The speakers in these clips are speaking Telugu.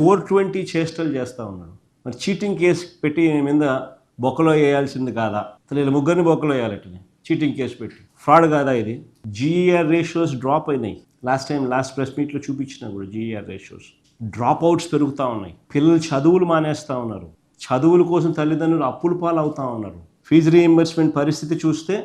ఫోర్ ట్వంటీ చేష్టలు చేస్తూ ఉన్నాడు. మరి చీటింగ్ కేసు పెట్టి మీద బొక్కలో వేయాల్సింది కాదా? అసలు వీళ్ళ ముగ్గురిని బొక్కలో వేయాలటని చీటింగ్ కేసు పెట్టి. ఫ్రాడ్ కాదా ఇది? జీఈఆర్ రేషియోస్ డ్రాప్ అయినాయి. లాస్ట్ టైం లాస్ట్ ప్రెస్ మీట్లో చూపించిన కూడా జీఈఆర్ రేషియోస్ డ్రాప్ అవుట్స్ పెరుగుతూ ఉన్నాయి. పిల్లలు చదువులు మానేస్తూ ఉన్నారు. చదువుల కోసం తల్లిదండ్రులు అప్పుల పాలు అవుతా ఉన్నారు. ఫీజు రీఎంబర్స్మెంట్ పరిస్థితి చూస్తే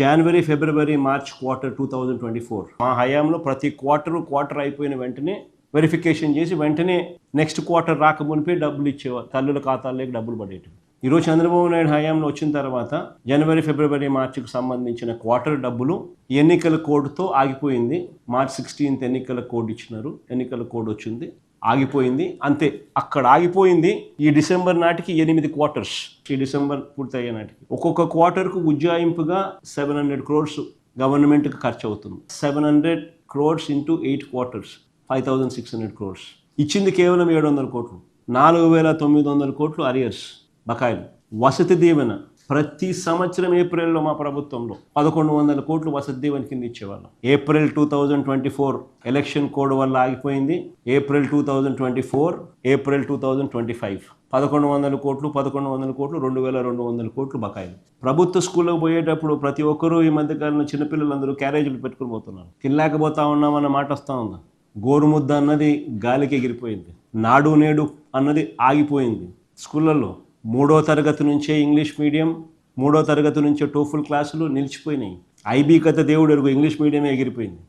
January February March quarter two thousand twenty four మా హయాంలో ప్రతి క్వార్టర్ క్వార్టర్ అయిపోయిన వెంటనే వెరిఫికేషన్ చేసి వెంటనే నెక్స్ట్ క్వార్టర్ రాకమునిపే డబ్బులు ఇచ్చేవారు తల్లుల ఖాతాల్లోకి డబ్బులు పడేటివి. ఈరోజు చంద్రబాబు నాయుడు హయాంలో వచ్చిన తర్వాత జనవరి ఫిబ్రవరి మార్చికి సంబంధించిన క్వార్టర్ డబ్బులు ఎన్నికల కోడ్తో ఆగిపోయింది. మార్చ్ సిక్స్టీన్త్ ఎన్నికల కోడ్ ఇచ్చినారు. ఎన్నికల కోడ్ వచ్చింది. ఆగిపోయింది. అంతే. అక్కడ ఆగిపోయింది ఈ డిసెంబర్ నాటికి ఎనిమిది క్వార్టర్స్ ఈ డిసెంబర్ పూర్తయ్యే నాటికి. ఒక్కొక్క క్వార్టర్కు ఉజ్జాయింపుగా సెవెన్ హండ్రెడ్ క్రోర్స్ గవర్నమెంట్కి ఖర్చు అవుతుంది seven hundred crores into eight quarters five thousand six hundred crores ఇచ్చింది కేవలం ఏడు వందల కోట్లు. నాలుగు వేల తొమ్మిది వందల కోట్లు అరియర్స్ బకాయిలు. వసతి దీవెన ప్రతి సంవత్సరం ఏప్రిల్లో మా ప్రభుత్వంలో పదకొండు వందల కోట్లు వసతి దీవెన కింద ఇచ్చేవాళ్ళం. April two thousand twenty four election code వల్ల ఆగిపోయింది. April two thousand twenty four April two thousand twenty five పదకొండు వందల కోట్లు పదకొండు వందల కోట్లు రెండు వేల రెండు వందల కోట్లు బకాయిలు. ప్రభుత్వ స్కూల్లో పోయేటప్పుడు ప్రతి ఒక్కరూ ఈ మధ్యకాలంలో చిన్నపిల్లలందరూ క్యారేజీలు పెట్టుకుని పోతున్నారు. తినలేకపోతా ఉన్నామన్న మాట వస్తూ ఉందా? గోరుముద్ద అన్నది గాలికి ఎగిరిపోయింది. నాడు నేడు అన్నది ఆగిపోయింది. స్కూళ్ళల్లో మూడో తరగతి నుంచే ఇంగ్లీష్ మీడియం మూడో తరగతి నుంచే టోఫుల్ క్లాసులు నిలిచిపోయినాయి. ఐబీ కథ దేవుడు ఎరుగు ఇంగ్లీష్ మీడియమే ఎగిరిపోయింది.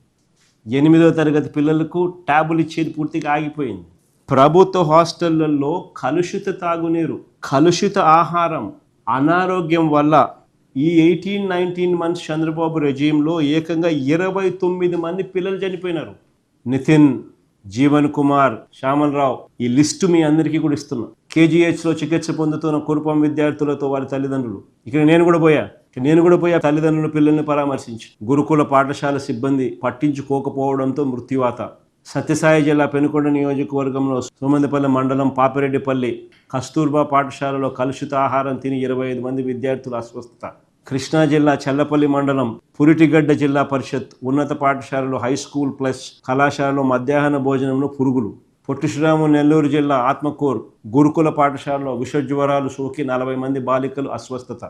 ఎనిమిదో తరగతి పిల్లలకు ట్యాబులు ఇచ్చేది పూర్తిగా ఆగిపోయింది. ప్రభుత్వ హాస్టళ్ళలో కలుషిత తాగునీరు కలుషిత ఆహారం అనారోగ్యం వల్ల ఈ ఎయిటీన్ నైన్టీన్ మంత్స్ చంద్రబాబు రెజీంలో ఏకంగా ఇరవై తొమ్మిది మంది పిల్లలు చనిపోయినారు. నితిన్ జీవన్ కుమార్ శ్యామలరావు ఈ లిస్టు మీ అందరికీ కూడా ఇస్తున్నా. కేజీహెచ్లో చికిత్స పొందుతున్న కురుపం విద్యార్థులతో వారి తల్లిదండ్రులు. ఇక్కడ నేను కూడా పోయా. నేను కూడా పోయా తల్లిదండ్రుల పిల్లల్ని పరామర్శించి. గురుకుల పాఠశాల సిబ్బంది పట్టించుకోకపోవడంతో మృత్యువాత. సత్యసాయి జిల్లా పెనుకొండ నియోజకవర్గంలో సోమందిపల్లి మండలం పాపిరెడ్డిపల్లి కస్తూర్బా పాఠశాలలో కలుషిత ఆహారం తిని ఇరవై ఐదు మంది విద్యార్థులు అస్వస్థత. కృష్ణా జిల్లా చల్లపల్లి మండలం పురిటిగడ్డ జిల్లా పరిషత్ ఉన్నత పాఠశాలలో హై స్కూల్ ప్లస్ కళాశాలలో మధ్యాహ్న భోజనంలో పురుగులు. పొట్టి శ్రీరాము నెల్లూరు జిల్లా ఆత్మకూర్ గురుకుల పాఠశాలలో విషజ్వరాలు సోకి నలభై మంది బాలికలు అస్వస్థత.